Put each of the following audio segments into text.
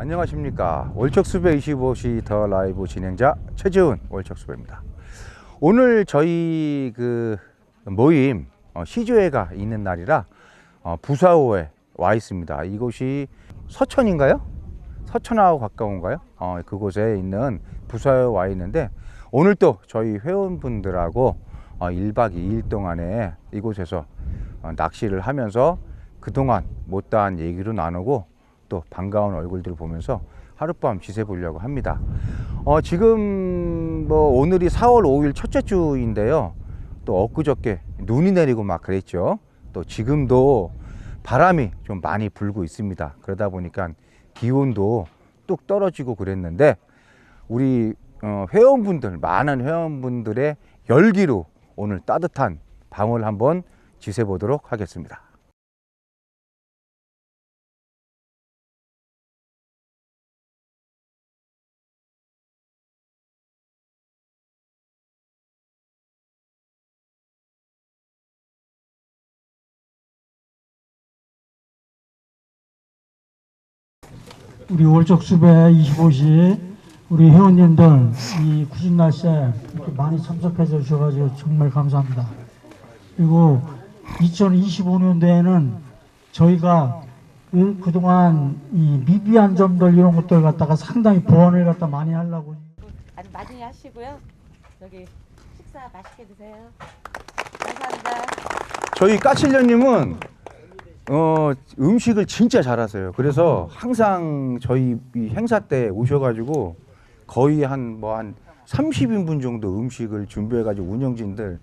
안녕하십니까 월척수배 25시 더 라이브 진행자 최재훈 월척수배입니다 오늘 저희 그 모임 어, 시조회가 있는 날이라 어, 부사호에 와 있습니다 이곳이 서천인가요? 서천하고 가까운가요? 어, 그곳에 있는 부사호에 와 있는데 오늘 또 저희 회원분들하고 어, 1박 2일 동안에 이곳에서 어, 낚시를 하면서 그동안 못다한 얘기를 나누고 또 반가운 얼굴들을 보면서 하룻밤 지새 보려고 합니다. 어, 지금 뭐 오늘이 4월 5일 첫째 주인데요. 또 엊그저께 눈이 내리고 막 그랬죠. 또 지금도 바람이 좀 많이 불고 있습니다. 그러다 보니까 기온도 뚝 떨어지고 그랬는데 우리 어, 회원분들 많은 회원분들의 열기로 오늘 따뜻한 밤을 한번 지새 보도록 하겠습니다. 우리 월적수배 25시 우리 회원님들 이 구신 날씨에 이렇게 많이 참석해 주셔가지고 정말 감사합니다. 그리고 2025년도에는 저희가 그- 그동안 이 미비한 점들 이런 것들 갖다가 상당히 보완을 갖다 많이 하려고 아주 많이 하시고요. 여기 식사 맛있게 드세요. 감사합니다. 저희 까칠년님은 어, 음식을 진짜 잘하세요. 그래서 항상 저희 이 행사 때 오셔가지고 거의 한 뭐 한 30인분 정도 음식을 준비해가지고 운영진들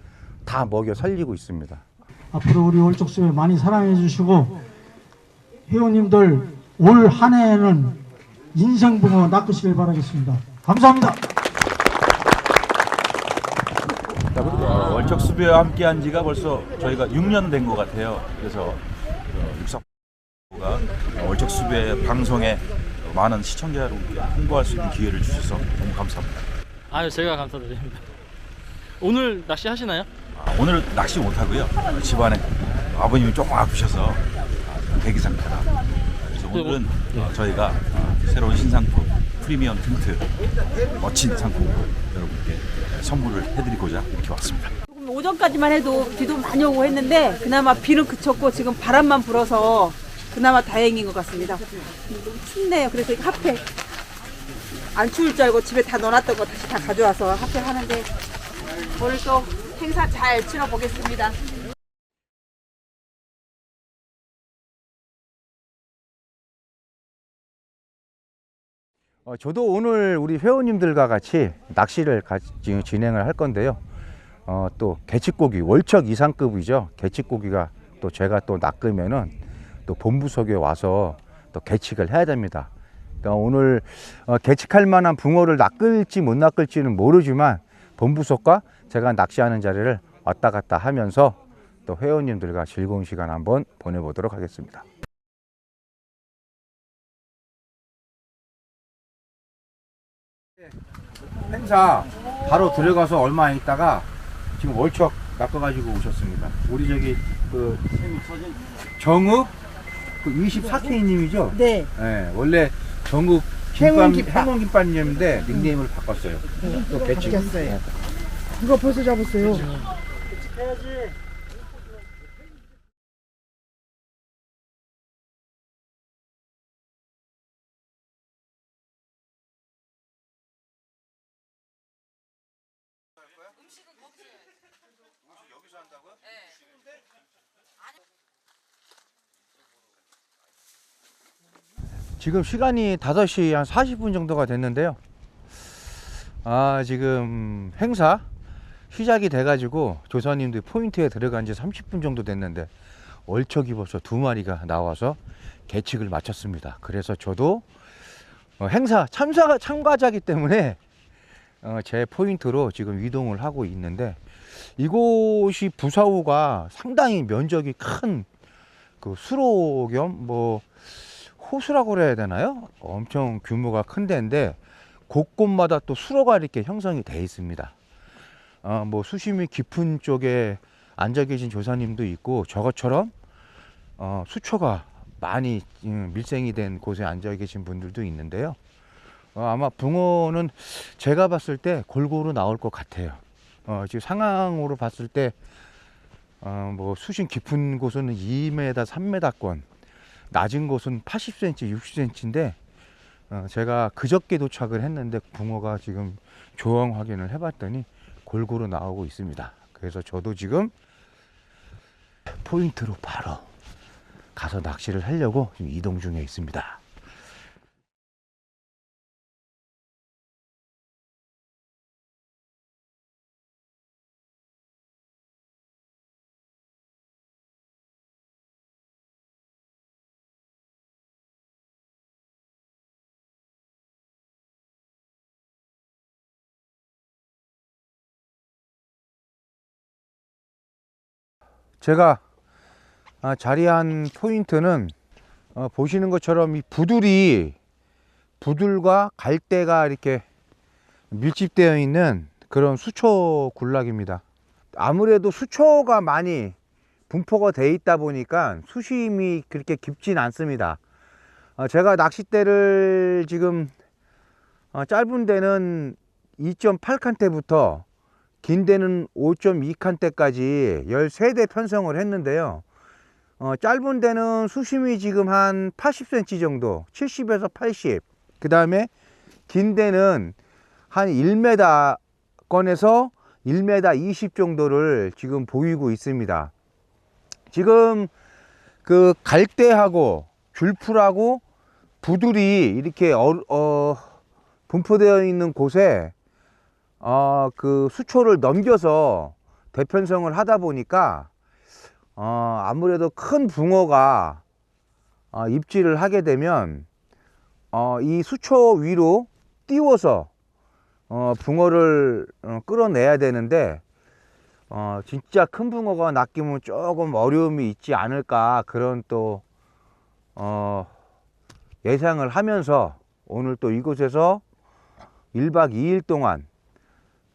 다 먹여 살리고 있습니다. 앞으로 우리 월적수배 많이 사랑해 주시고 회원님들 올 한 해에는 인생붕어 낚으시길 바라겠습니다. 감사합니다. 어, 월척 수배와 함께한 지가 벌써 저희가 6년 된 것 같아요. 그래서 어, 육사가 월척 수배 방송에 많은 시청자 여러분께 홍보할 수 있는 기회를 주셔서 너무 감사합니다. 아유 제가 감사드립니다. 오늘 낚시 하시나요? 아, 오늘 낚시 못 하고요. 어, 집안에 아버님이 조금 아프셔서 아, 대기 상태라. 그래서 오늘은 어, 저희가 어, 새로운 신상품 프리미엄 텐트 멋진 상품 여러분께 선물을 해드리고자 이렇게 왔습니다. 오전까지만 해도 비도 많이 오고 했는데 그나마 비는 그쳤고 지금 바람만 불어서 그나마 다행인 것 같습니다. 너무 춥네요. 그래서 핫팩 안 추울 줄 알고 집에 다 넣어놨던 거 다시 다 가져와서 핫팩 하는데 오늘 또 행사 잘 치러 보겠습니다. 어, 저도 오늘 우리 회원님들과 같이 낚시를 같이 진행을 할 건데요. 어, 또 개치고기 월척 이상급이죠. 개치고기가 또 제가 또 낚으면은 또 본부석에 와서 또 개칙을 해야 됩니다. 그러니까 오늘 어, 개칙할 만한 붕어를 낚을지 못 낚을지는 모르지만 본부석과 제가 낚시하는 자리를 왔다 갔다 하면서 또 회원님들과 즐거운 시간 한번 보내보도록 하겠습니다. 행사 바로 들어가서 얼마 있다가 지금 월척 낚아가지고 오셨습니다. 우리 저기 그 정읍 그 24K님이죠? 네. 네, 원래 정읍 김밥, 행운 김밥님인데 닉네임을 바꿨어요. 또 배치. 바뀌었어요. 누가 벌써 잡았어요? 지 금 시간이 5시 한 40분 정도가 됐는데요. 아, 지금 행사 시작이 돼가지고 조사님들 포인트에 들어간 지 30분 정도 됐는데 월척이 벌써 두 마리가 나와서 계측을 마쳤습니다. 그래서 저도 어, 행사 참사 참가자기 때문에 어, 제 포인트로 지금 이동을 하고 있는데 이곳이 부사호가 상당히 면적이 큰 그 수로 겸뭐 호수라고 그래야 되나요? 엄청 규모가 큰 데인데 곳곳마다 또 수로가 이렇게 형성이 돼 있습니다. 어, 뭐 수심이 깊은 쪽에 앉아 계신 조사님도 있고 저것처럼 어, 수초가 많이 음, 밀생이 된 곳에 앉아 계신 분들도 있는데요. 어, 아마 붕어는 제가 봤을 때 골고루 나올 것 같아요. 어, 지금 상황으로 봤을 때 어, 뭐 수심 깊은 곳은 2m, 3m권, 낮은 곳은 80cm, 60cm인데 어, 제가 그저께 도착을 했는데 붕어가 지금 조항 확인을 해봤더니 골고루 나오고 있습니다. 그래서 저도 지금 포인트로 바로 가서 낚시를 하려고 지금 이동 중에 있습니다. 제가 아, 자리한 포인트는 어, 보시는 것처럼 이 부들이 부들과 갈대가 이렇게 밀집되어 있는 그런 수초 군락입니다. 아무래도 수초가 많이 분포가 돼 있다 보니까 수심이 그렇게 깊진 않습니다. 어, 제가 낚싯대를 지금 어, 짧은 데는 2.8칸대부터 긴 데는 5.2칸대까지 13대 편성을 했는데요. 어, 짧은 데는 수심이 지금 한 80cm 정도, 70에서 80. 그 다음에 긴 데는 한 1m 건에서 1m 20 정도를 지금 보이고 있습니다. 지금 그 갈대하고 줄풀하고 부들이 이렇게 어, 어, 분포되어 있는 곳에 어, 그 수초를 넘겨서 대편성을 하다 보니까 어, 아무래도 큰 붕어가 어, 입질을 하게 되면 어, 이 수초 위로 띄워서 어, 붕어를 어, 끌어내야 되는데 어, 진짜 큰 붕어가 낚이면 조금 어려움이 있지 않을까 그런 또 어, 예상을 하면서 오늘 또 이곳에서 1박 2일 동안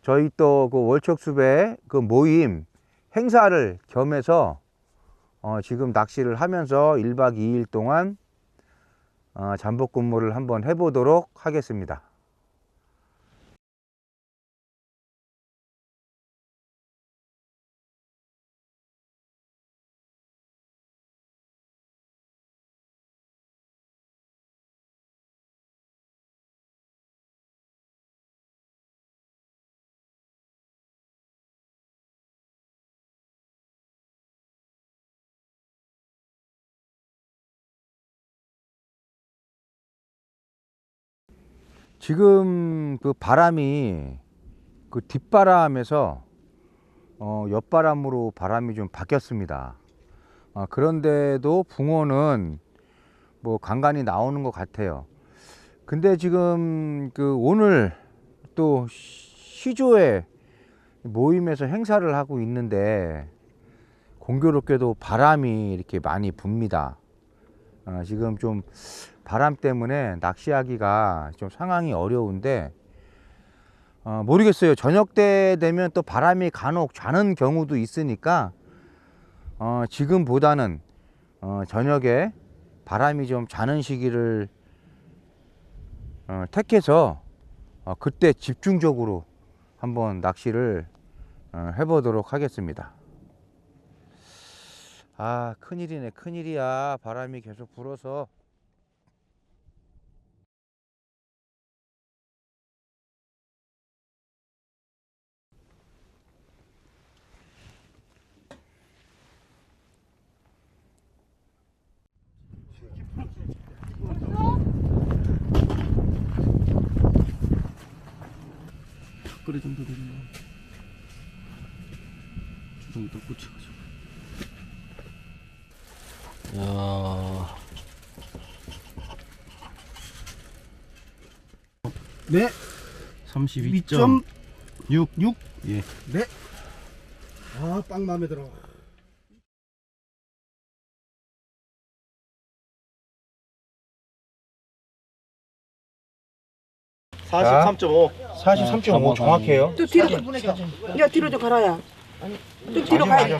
저희 또 그 월척숲의 그 모임 행사를 겸해서 어, 지금 낚시를 하면서 1박 2일 동안 어, 잠복 근무를 한번 해보도록 하겠습니다. 지금 그 바람이 그 뒷바람에서 어, 옆바람으로 바람이 좀 바뀌었습니다. 아, 그런데도 붕어는 뭐 간간히 나오는 것 같아요. 근데 지금 그 오늘 또 시조에 모임에서 행사를 하고 있는데 공교롭게도 바람이 이렇게 많이 붑니다. 아, 지금 좀 바람 때문에 낚시하기가 좀 상황이 어려운데 어, 모르겠어요. 저녁 때 되면 또 바람이 간혹 좌는 경우도 있으니까 어, 지금보다는 어, 저녁에 바람이 좀 좌는 시기를 어, 택해서 어, 그때 집중적으로 한번 낚시를 어, 해보도록 하겠습니다. 아 큰일이네 큰일이야 바람이 계속 불어서 끓이 정도 되면 주둥이 딱 꽂혀가지고 야 네. 32점 6 6 예. 네. 아, 빵 마음에 들어. 자, 43.5 정확해요. 또 뒤로 야 뒤로 좀 가라야. 좀 뒤로 가야 돼.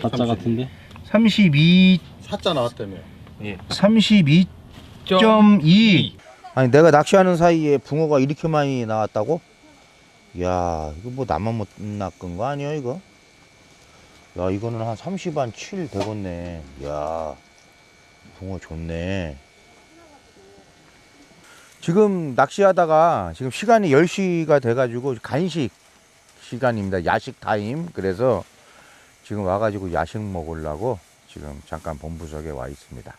가짜 같은데 32 사자 나왔다며. 예. 32.2. 아니 내가 낚시하는 사이에 붕어가 이렇게 많이 나왔다고? 야 이거 뭐 나만 못 낚은 거 아니야 이거? 야 이거는 한 30한 7 되겠네. 야 붕어 좋네. 지금 낚시하다가 지금 시간이 10시가 돼가지고 간식 시간입니다. 야식 타임. 그래서 지금 와가지고 야식 먹으려고 지금 잠깐 본부석에 와 있습니다.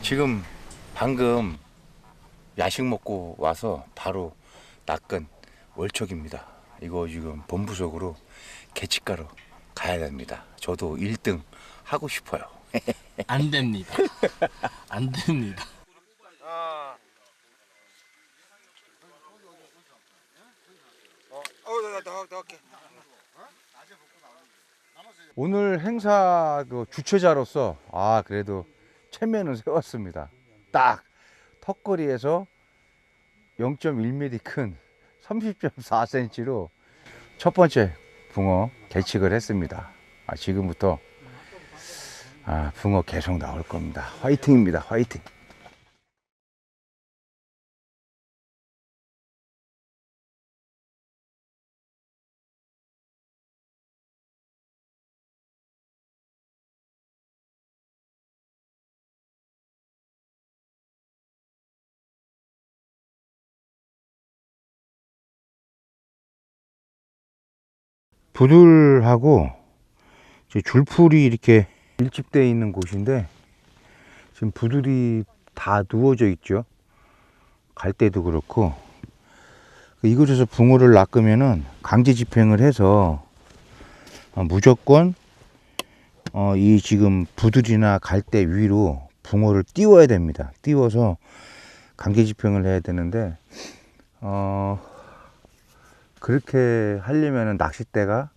지금 방금 야식 먹고 와서 바로 낚은 월척입니다. 이거 지금 본부적으로 개치가로 가야 됩니다. 저도 1등 하고 싶어요. 안 됩니다. 안 됩니다. 오늘 행사 그 주최자로서 아 그래도 체면을 세웠습니다. 딱 턱걸이에서 0.1mm 큰 30.4cm로 첫 번째 붕어 개측을 했습니다. 아, 지금부터 아, 붕어 계속 나올 겁니다. 화이팅입니다. 화이팅. 부들하고 줄풀이 이렇게 밀집되어 있는 곳인데 지금 부들이 다 누워져 있죠. 갈 때도 그렇고 이곳에서 붕어를 낚으면은 강제 집행을 해서 어, 무조건 어, 이 지금 부들이나 갈대 위로 붕어를 띄워야 됩니다. 띄워서 강제 집행을 해야 되는데 어, 그렇게 하려면은 낚싯대가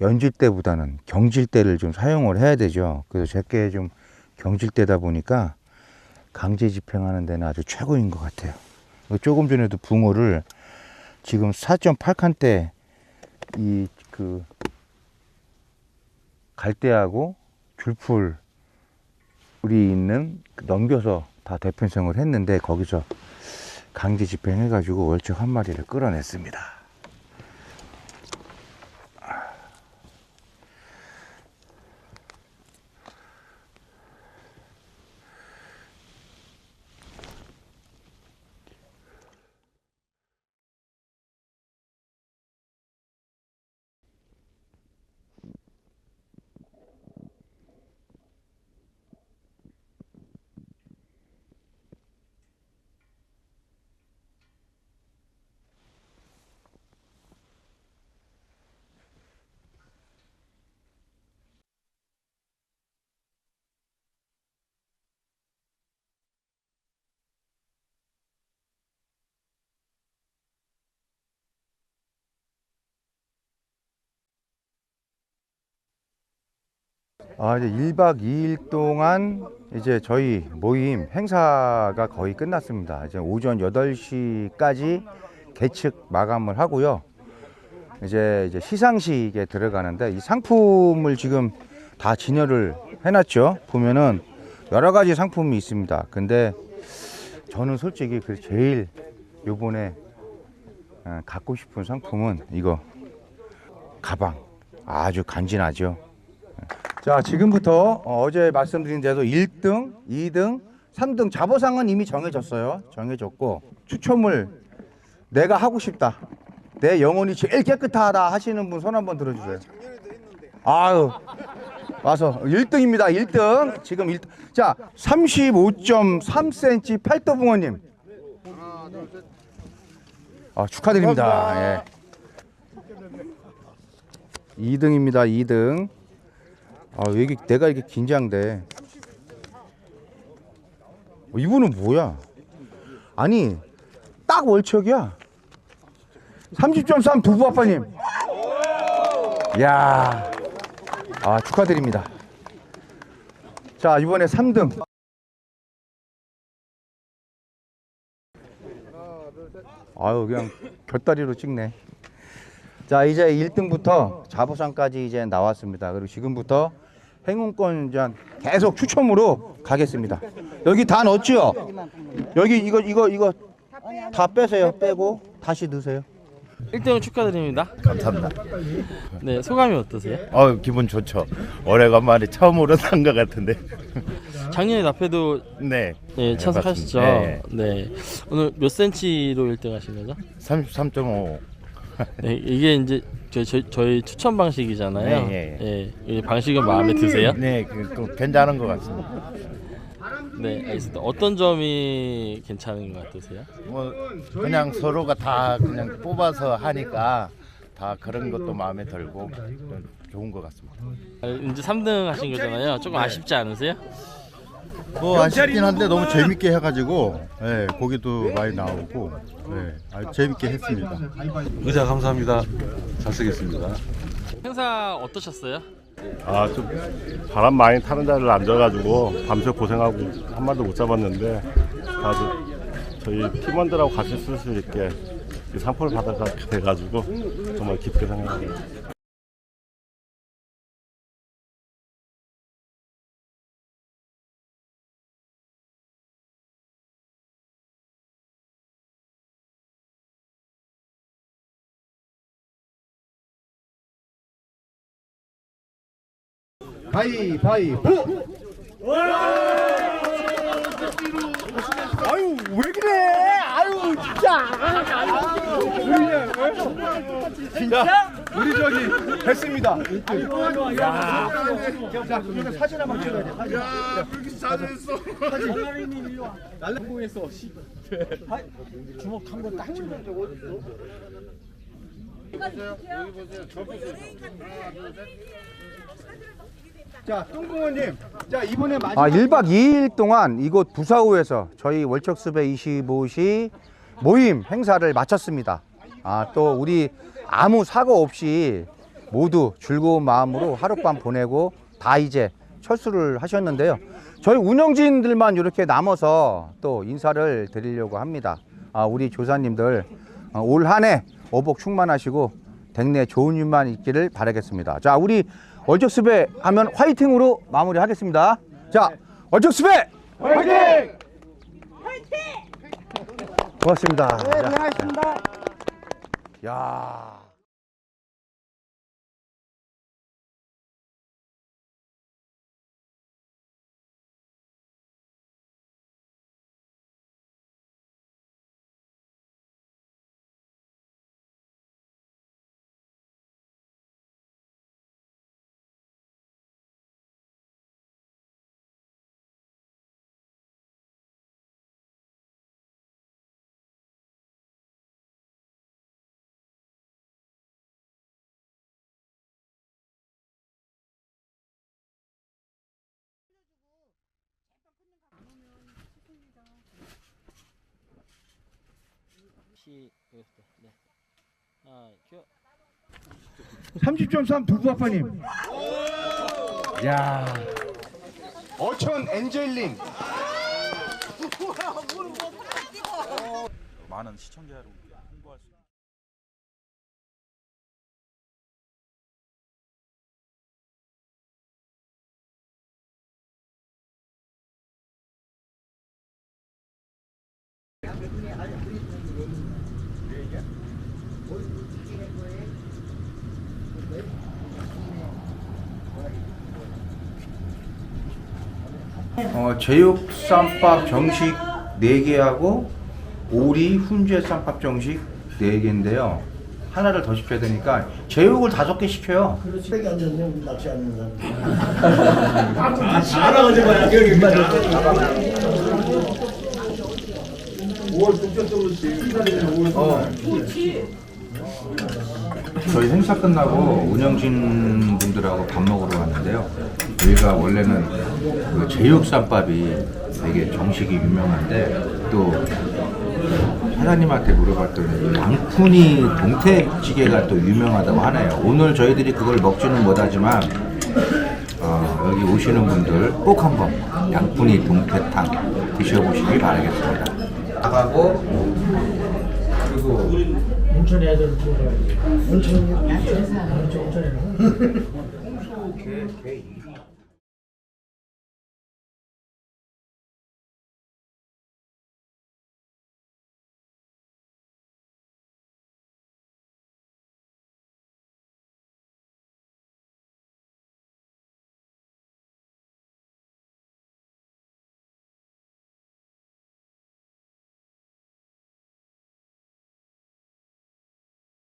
연질대보다는 경질대를 좀 사용을 해야 되죠. 그래서 제게 좀 경질대다 보니까 강제 집행하는 데는 아주 최고인 것 같아요. 조금 전에도 붕어를 지금 4.8칸대 이 그 갈대하고 줄풀 우리 있는 그 넘겨서 다 대편성을 했는데 거기서 강제 집행해 가지고 월척 한 마리를 끌어냈습니다. 아, 이제 1박 2일 동안 이제 저희 모임 행사가 거의 끝났습니다. 이제 오전 8시까지 개측 마감을 하고요. 이제 이제 시상식에 들어가는데 이 상품을 지금 다 진열을 해놨죠. 보면은 여러 가지 상품이 있습니다. 근데 저는 솔직히 그 제일 요번에 어, 갖고 싶은 상품은 이거 가방 아주 간지나죠. 자, 지금부터 어, 어제 말씀드린 대로 1등, 2등, 3등 자보상은 이미 정해졌어요. 정해졌고 추첨을 내가 하고 싶다. 내 영혼이 제일 깨끗하다 하시는 분 손 한번 들어주세요. 아유, 와서 1등입니다. 1등. 지금 1등. 자, 35.3cm 팔도 붕어님. 아, 축하드립니다. 예. 2등입니다. 2등. 아, 왜 이게 내가 이렇게 긴장돼? 어, 이분은 뭐야? 아니, 딱 월척이야. 30.3 두부 아빠님. 야. 아, 축하드립니다. 자, 이번에 3등. 아유, 그냥 곁다리로 찍네. 자, 이제 1등부터 자부상까지 이제 나왔습니다. 그리고 지금부터 행운권 이제 계속 추첨으로 가겠습니다. 여기 다 넣었죠? 여기 이거 이거 이거 다 빼세요. 빼고 다시 넣으세요. 1등 축하드립니다. 감사합니다. 네, 소감이 어떠세요? 어 기분 좋죠. 오래간만에 처음으로 산 것 같은데. 작년에 납회도 네. 네, 참석하셨죠? 네. 네. 오늘 몇 센치로 1등 하신 거죠? 33.5. 네, 이게 이제 저희, 저희, 추천 방식이잖아요. 네, 예, 이 방식은 마음에 드세요? 네, 그, 그 괜찮은 것 같습니다. 네, 알겠습니다. 어떤 점이 괜찮은 것 같으세요? 뭐 그냥 서로가 다 그냥 뽑아서 하니까 다 그런 것도 마음에 들고 좀 좋은 것 같습니다. 아, 이제 3등 하신 거잖아요. 조금 아쉽지 않으세요? 뭐 아쉽긴 한데 너무 재밌게 해가지고 예, 고기도 많이 나오고 예, 아주 재밌게 했습니다. 의자 감사합니다. 잘 쓰겠습니다. 행사 어떠셨어요? 아, 좀 바람 많이 타는 자리를 앉아가지고 밤새 고생하고 한 마리도 못 잡았는데 다들 저희 팀원들하고 같이 쓸 수 있게 이 상품을 받아가게 돼가지고 정말 기쁘게 생각합니다. 가위바위보 아유, 왜 그래? 아유, 진짜. 진짜? 우리 저기 됐습니다. 야. 자, 그러면 사진 한번 찍어야 돼. 사진. 야, 그렇게 잘했어. 사진. 날라공에서 주먹 한번딱 찍어. 자, 똥공원님. 자, 이번에 마지막 아, 1박 2일 동안 이곳 부사후에서 저희 월척수배 25시 모임 행사를 마쳤습니다. 아, 또 우리 아무 사고 없이 모두 즐거운 마음으로 하룻밤 보내고 다 이제 철수를 하셨는데요. 저희 운영진들만 이렇게 남아서 또 인사를 드리려고 합니다. 아, 우리 조사님들 어, 올한 해 오복 충만하시고 댁내 좋은 일만 있기를 바라겠습니다. 자, 우리 월적수배 하면 화이팅으로 마무리하겠습니다. 자, 월적수배 화이팅! 화이팅! 고맙습니다. 네, 고생하셨습니다. 야. 시, 여기서, 네. 아, 큐. 30.3 부부 아빠님. 야. 어천 엔젤링. 많은 시청자 여러분 어, 제육 쌈밥 정식 4개하고 오리 훈제 쌈밥 정식 4개인데요. 하나를 더 시켜야 되니까 제육을 5개 시켜요. 쓰레기 앉았네 우리 낚시 하는 사람? 알아가지고 여기 저희 행사 끝나고 운영진 분들하고 밥 먹으러 왔는데요. 여기가 원래는 그 제육쌈밥이 되게 정식이 유명한데 또 사장님한테 물어봤더니 양푼이 동태찌개가 또 유명하다고 하네요. 오늘 저희들이 그걸 먹지는 못하지만 어, 여기 오시는 분들 꼭 한번 양푼이 동태탕 드셔보시기 바라겠습니다. 나가고 그리고 온천 애들 온천 온천 온천